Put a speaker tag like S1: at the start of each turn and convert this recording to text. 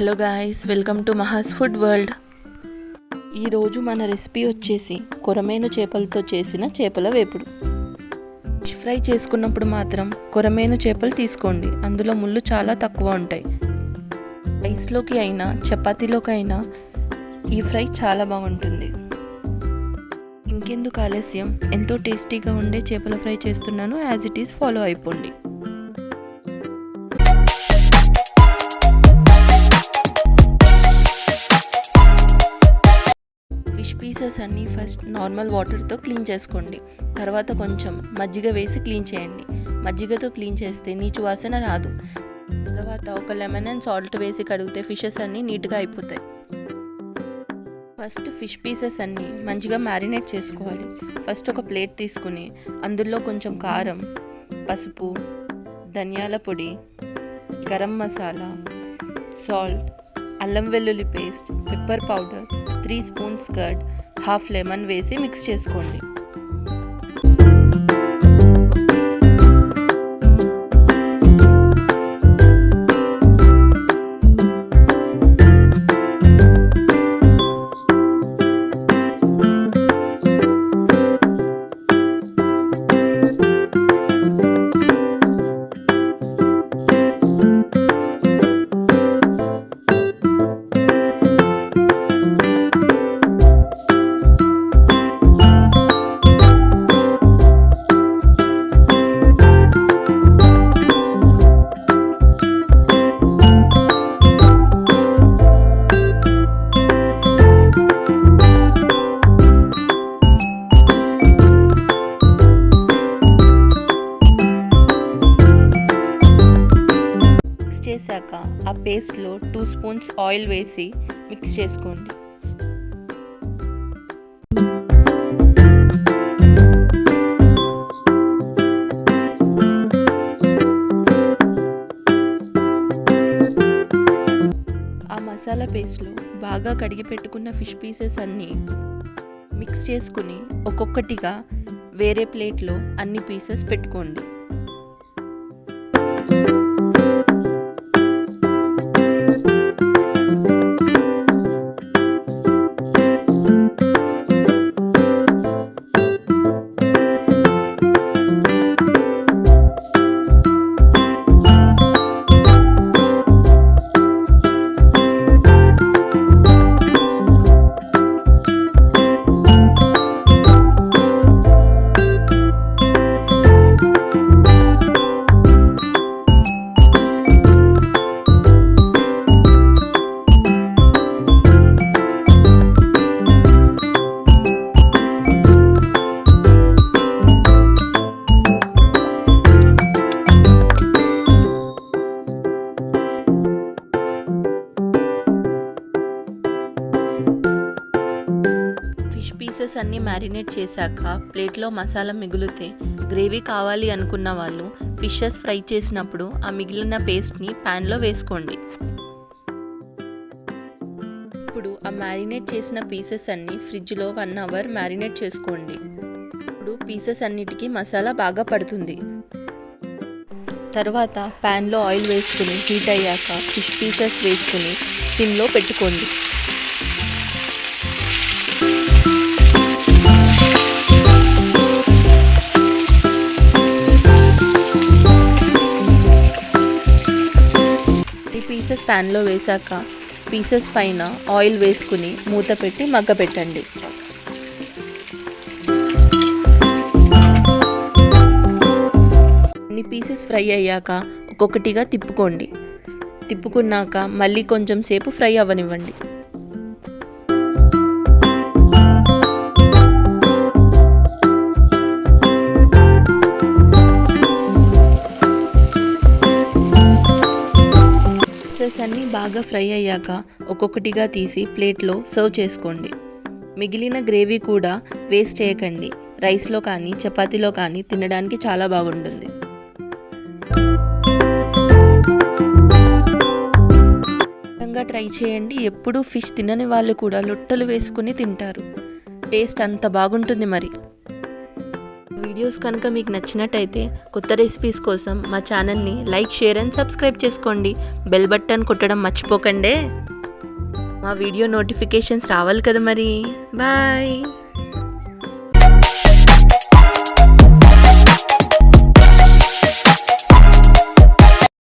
S1: Hello guys welcome to Maha's food world ఈరోజు మన recipe వచ్చేసి కొరమేను చేపలతో చేసిన చేపల వేపుడు. ఫిష్ ఫ్రై చేసుకున్నప్పుడు మాత్రం కొరమేను చేపలు తీసుకోండి. అందులో ముళ్ళు చాలా తక్కువ ఉంటాయి. రైస్లోకి అయినా చపాతీలోకి అయినా ఈ ఫ్రై చాలా బాగుంటుంది. ఇంకెందుకు ఆలస్యం? ఎంతో టేస్టీగా ఉండే చేపల ఫ్రై చేస్తున్నాను. యాజ్ ఇట్ ఈస్ ఫాలో అయిపోండి. పీసెస్ అన్నీ ఫస్ట్ నార్మల్ వాటర్తో క్లీన్ చేసుకోండి. తర్వాత కొంచెం మజ్జిగ వేసి క్లీన్ చేయండి. మజ్జిగతో క్లీన్ చేస్తే నీచు వాసన రాదు. తర్వాత ఒక లెమన్ అండ్ సాల్ట్ వేసి కడిగితే ఫిషెస్ అన్నీ నీట్గా అయిపోతాయి. ఫస్ట్ ఫిష్ పీసెస్ అన్నీ మంచిగా మ్యారినేట్ చేసుకోవాలి. ఫస్ట్ ఒక ప్లేట్ తీసుకుని అందులో కొంచెం కారం పసుపు ధనియాల పొడి గరం మసాలా సాల్ట్ అల్లం వెల్లుల్లి paste pepper powder three spoons curd half lemon వేసి మిక్స్ చేసుకోండి. చేశాక ఆ పేస్ట్లో టూ స్పూన్స్ ఆయిల్ వేసి మిక్స్ చేసుకోండి. ఆ మసాలా పేస్ట్లో బాగా కడిగి పెట్టుకున్న ఫిష్ పీసెస్ అన్నీ మిక్స్ చేసుకుని ఒక్కొక్కటిగా వేరే ప్లేట్లో అన్ని పీసెస్ పెట్టుకోండి. పీసెస్ అన్నీ మ్యారినేట్ చేశాక ప్లేట్లో మసాలా మిగులుతే గ్రేవీ కావాలి అనుకున్న వాళ్ళు ఫిషెస్ ఫ్రై చేసినప్పుడు ఆ మిగిలిన పేస్ట్ని ప్యాన్లో వేసుకోండి. ఇప్పుడు ఆ మ్యారినేట్ చేసిన పీసెస్ అన్నీ ఫ్రిడ్జ్లో వన్ అవర్ మ్యారినేట్ చేసుకోండి. ఇప్పుడు పీసెస్ అన్నిటికీ మసాలా బాగా పడుతుంది. తర్వాత ప్యాన్లో ఆయిల్ వేసుకుని హీట్ అయ్యాక ఫిష్ పీసెస్ వేసుకుని సిమ్లో పెట్టుకోండి. పీసెస్ ప్యాన్లో వేశాక పీసెస్ పైన ఆయిల్ వేసుకుని మూత పెట్టి మగ్గ పెట్టండి. అన్ని పీసెస్ ఫ్రై అయ్యాక ఒక్కొక్కటిగా తిప్పుకోండి. తిప్పుకున్నాక మళ్ళీ కొంచెం సేపు ఫ్రై అవ్వనివ్వండి. అన్నీ బాగా ఫ్రై అయ్యాక ఒక్కొక్కటిగా తీసి ప్లేట్లో సర్వ్ చేసుకోండి. మిగిలిన గ్రేవీ కూడా వేస్ట్ చేయకండి. రైస్లో కానీ చపాతీలో కానీ తినడానికి చాలా బాగుంటుంది. విధంగా ట్రై చేయండి. ఎప్పుడూ ఫిష్ తినని వాళ్ళు కూడా లొట్టలు వేసుకుని తింటారు. టేస్ట్ అంత బాగుంటుంది మరి. వీడియో వీడియోస్ కనుక మీకు నచ్చినట్టయితే కొత్త రెసిపీస్ కోసం మా ఛానల్ని లైక్ షేర్ అండ్ సబ్స్క్రైబ్ చేసుకోండి. బెల్ బటన్ కొట్టడం మర్చిపోకండి. మా వీడియో నోటిఫికేషన్స్ రావాలి కదా మరి. బాయ్